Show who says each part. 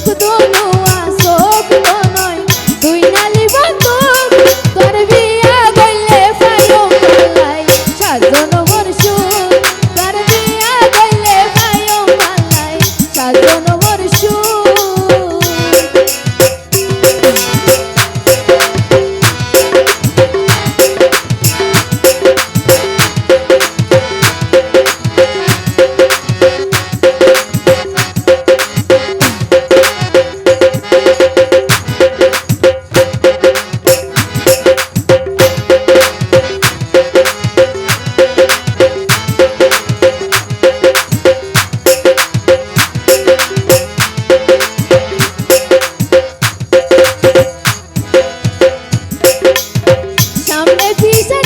Speaker 1: চোখ দোনোয়া চোখ Baby, so